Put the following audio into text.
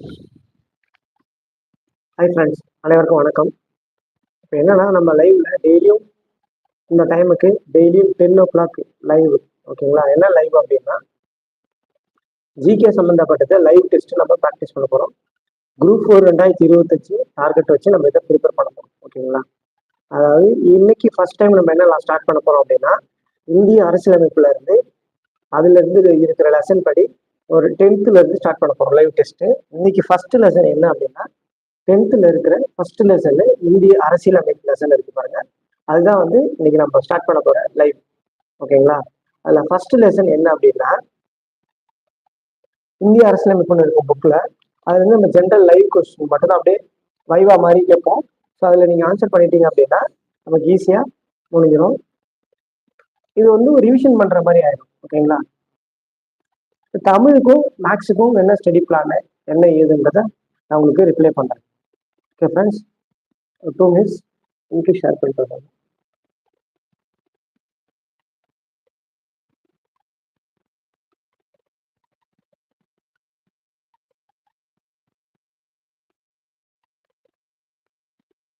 Hi friends அனைவருக்கும் வணக்கம். இப்போ என்னன்னா நம்ம லைவ்ல டெய்லியும் இந்த டைமுக்கு டெய்லியும் டென் ஓ கிளாக் லைவ் ஓகேங்களா என்ன லைவ் அப்படின்னா ஜிகே சம்மந்தப்பட்டது லைவ் டெஸ்ட் நம்ம ப்ராக்டிஸ் பண்ண போகிறோம் குரூப் ஃபோர் ரெண்டாயிரத்தி இருபத்தஞ்சு டார்கெட் வச்சு நம்ம இதை ப்ரிப்பேர் பண்ண போகிறோம் ஓகேங்களா அதாவது இன்னைக்கு ஃபர்ஸ்ட் டைம் நம்ம என்ன ஸ்டார்ட் பண்ண போகிறோம் அப்படின்னா இந்திய அரசியலமைப்புல இருந்து அதுல இருந்து இருக்கிற லெசன் படி ஒரு டென்த்ல இருந்து ஸ்டார்ட் பண்ண போகிறோம் லைவ் டெஸ்ட் இன்னைக்கு ஃபர்ஸ்ட் லெசன் என்ன அப்படின்னா டென்த்தில் இருக்கிற ஃபர்ஸ்ட் லெசன் இந்திய அரசியலமைப்பு லெசன் இருக்கு பாருங்க. அதுதான் வந்து இன்னைக்கு நம்ம ஸ்டார்ட் பண்ண போற லைவ் ஓகேங்களா? அதில் ஃபர்ஸ்ட் லெசன் என்ன அப்படின்னா இந்திய அரசியலமைப்புன்னு இருக்கும் புக்கில் அது வந்து நம்ம ஜென்ரல் லைவ் கொஸ்டின் மட்டும் தான் அப்படியே வைவா மாதிரி கேட்போம். ஸோ அதில் நீங்கள் ஆன்சர் பண்ணிட்டீங்க அப்படின்னா நமக்கு ஈஸியாக முடிஞ்சிடும் இது வந்து ஒரு ரிவிஷன் பண்ணுற மாதிரி ஆயிடும் ஓகேங்களா? தமிழுக்கும் மேக்ஸுக்கும் என்ன ஸ்டடி பிளான் என்ன ஏதுன்றதை நான் உங்களுக்கு ரிப்ளை பண்ணுறேன் ஓகே ஃப்ரெண்ட்ஸ் டூ மினிட்ஸ் உங்களுக்கு ஷேர் பண்ணிட்டு வரேன்.